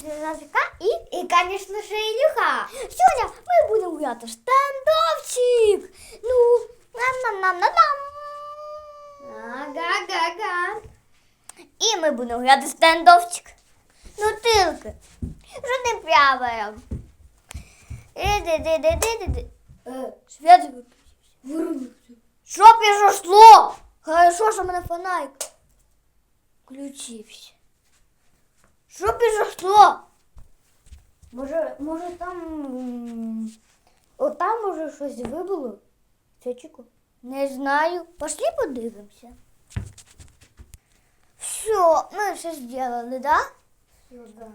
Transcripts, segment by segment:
Зазика и... И, конечно же, Илюха. Сьогодні мы будем играть в стендовчик. Ну, нам-нам-нам-нам-нам. Ага-га-га. И мы будем играть в стендовчик. Ну, тылка. Что ты правая? Свет Що пішло? Хорошо, що в мене фонарик. Включився. Що произошло? Може, може там. м, От там може щось вибуло? Чечику? Не знаю. Пошли подивимося. Все, ми все зробили, да? Все, да.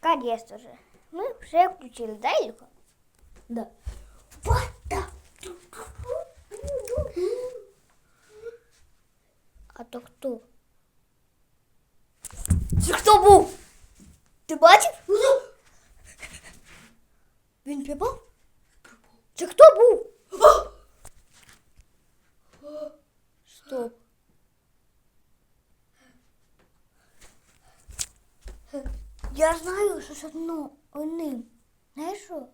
Конечно же. Мы все включили, да, Илька? Да. Вот А то хто? Це хто був? Ти бачив? Він припав? Це хто був? Стоп. Я знаю, що з одно одним. Знаєш що?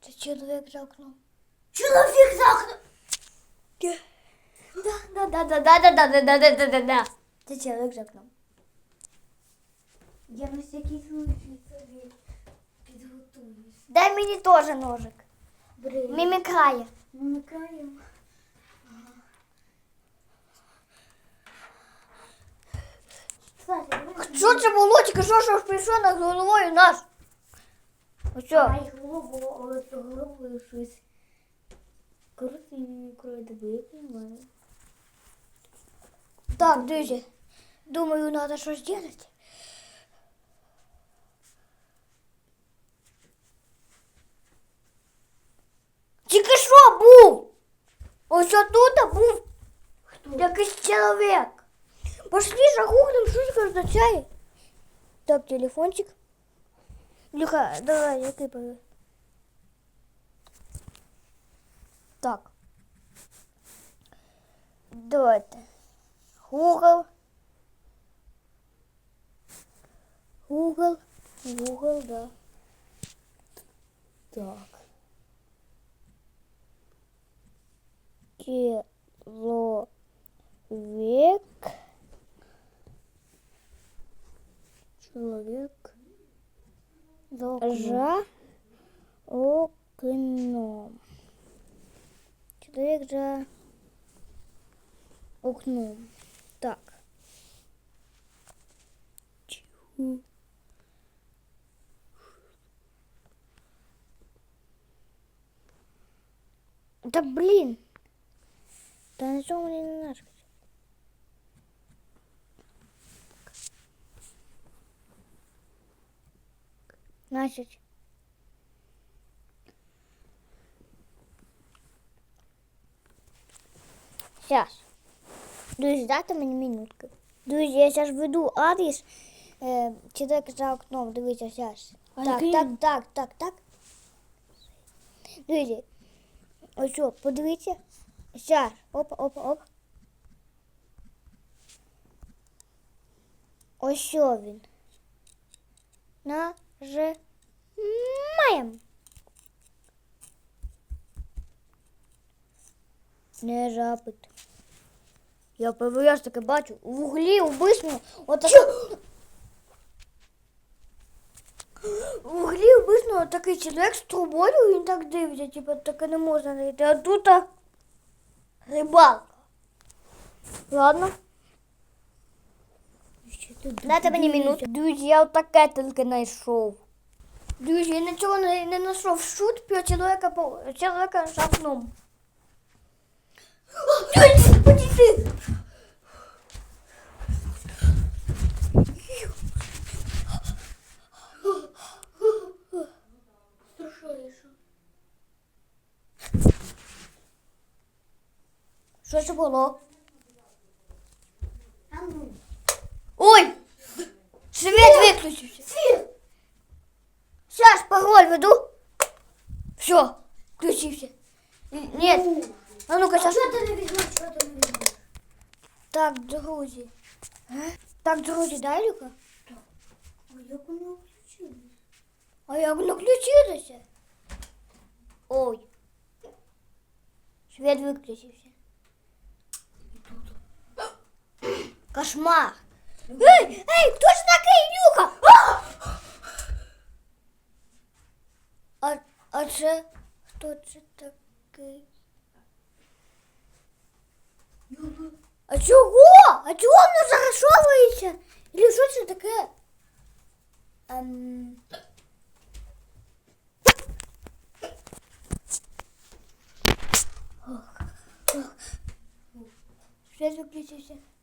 Це чоловік за окном. Чоловік за! Да, да, да, да, да, да, да, да, да, да, да, да. Це чоловік за окном. Я на всякий случай собі підготуюсь. Дай мені теж ножик. Бери. Мімікає. Вмикаємо. Кстати, давай. Що це було? Тільки що ж прийшло над головою наш? Ось що? Ай, голову, але то головою щось. Крутенько, диви, я понимаю. Так, друзі. Думаю, треба щось зробити. Тільки що був? Ось отут був Хто? якийсь чоловік. Пошли загуглим, що це означає. Так, телефончик. Люха, давай, який пове. Так. Давайте. Google. Google. Google, да. Так. Человек. Человек. За окном. Человек за окном. Да блин. Да на чем мне не нажать? Значит. Сейчас. Друзі, дайте мені минутку. Друзі, я зараз веду адрес. Е, чоловік за окном, дивіться, зараз. А Так, який? так, так, так, так. Друзі, ось що, подивіться. Зараз. Опа, опа, оп. Ось що він. Нажимаємо. Не запит. Я перший раз таке бачу. В углі убисно. Отак. В убисно такий чоловік з трубою, він так дивиться, типу, таке не можна знайти. А тут а, рибалка. Ладно. Що ти Дайте мені минуту. Друзі, я отаке тільки знайшов. Друзі, я нічого не, не знайшов. Шут про чоловіка, по- чоловіка з окном. Подійди! Що це було? Ну. Ой! Свет виключився. Світ! Сейчас пароль веду. Все, включився. Нет. А ну-ка, сейчас. що ти не візьмеш? Що ти не візьмеш? Так, друзі. Так, друзі, дай Люка. А як воно включилось? А як воно включилося? Ой. Світ виключився. Кошмар. Ей, ей, хто ж такий? А! А, а це хто це такий? А чого? А чого воно загашовується? Или що це таке? Ем... Виключився. Хто?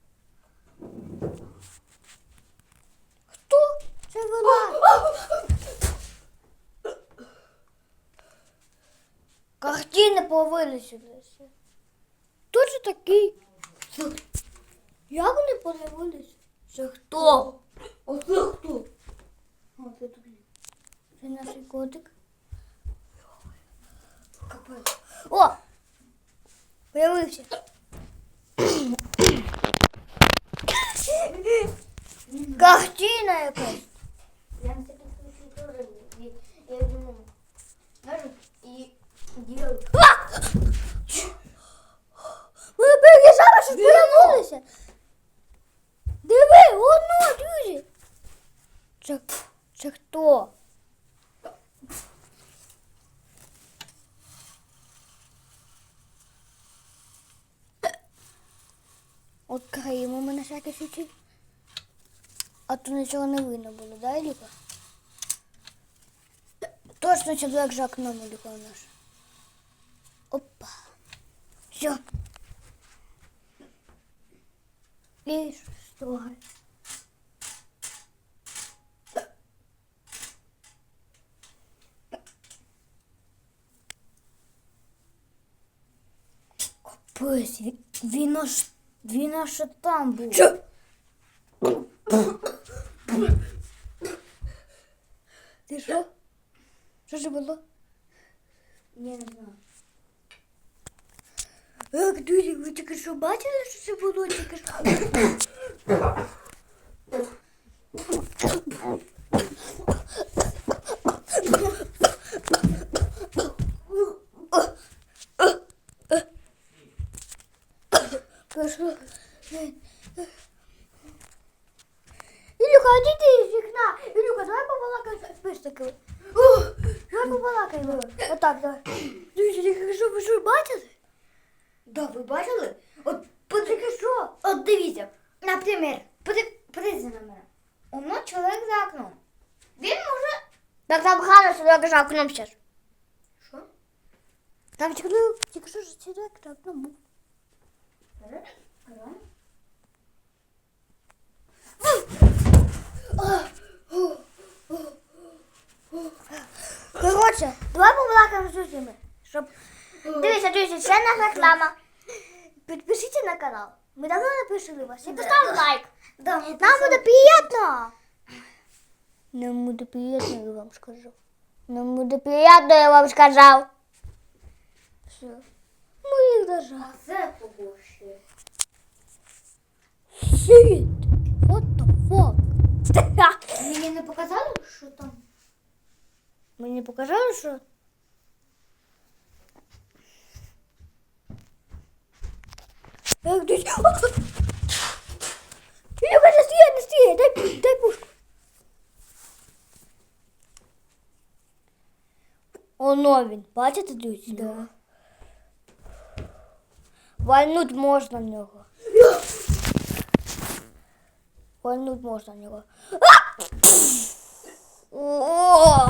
Картини повилися. Хто це такий? Як вони появилися? Це хто? А це хто? А це тобі. Це наш котик. Капець. О! Появився. Картина якась. Я на всякий случай тоже и- я думаю, нажим и делаю. А! Ми переїжджали, що появилися. Диви, воно, друзі. Це, це хто? Откриємо ми на всякий случай. А то нічого не видно було, да, Ліка? Точно чоловік за окном Ліка наш. Опа. Все. И что? Капець, він, аж, він аж там був. Що? Ти що? Що це було? Я не знаю. Ек, друзі, ви тільки що бачили, що це було тільки що? Пішло. Ілюха, іди з вікна. Ілюха, давай пистиками. Давай побалакаємо. Отак, давай. Друзі, тільки що ви що бачили? Да, ви бачили? От, Тільки що? от дивіться, наприклад, поди- подивіться на мене. Воно чоловік за окном. Він може... Так там гарно, я кажу окном зараз. Що? Там тільки, тільки що ж чоловік за окном був. Реально? Коротше, давай побалакаємо з усіми. Щоб... Дивіться, друзі, це наша реклама. Підпишіться на канал. Ми давно не пишили вас. І поставте лайк. Да, Нам буде приємно. Нам буде приємно, я вам скажу. Нам буде приємно, я вам сказав. Все. Ми їх даже. А це ще? Shit. What the fuck? Мені не показали, що там? Мені показали, що. Як десь. Люка, не стій, не стій, дай, дай пушку. Оно він, бачите, друзі? Да. Вальнуть можна в нього. Вальнуть можна в нього. А! О!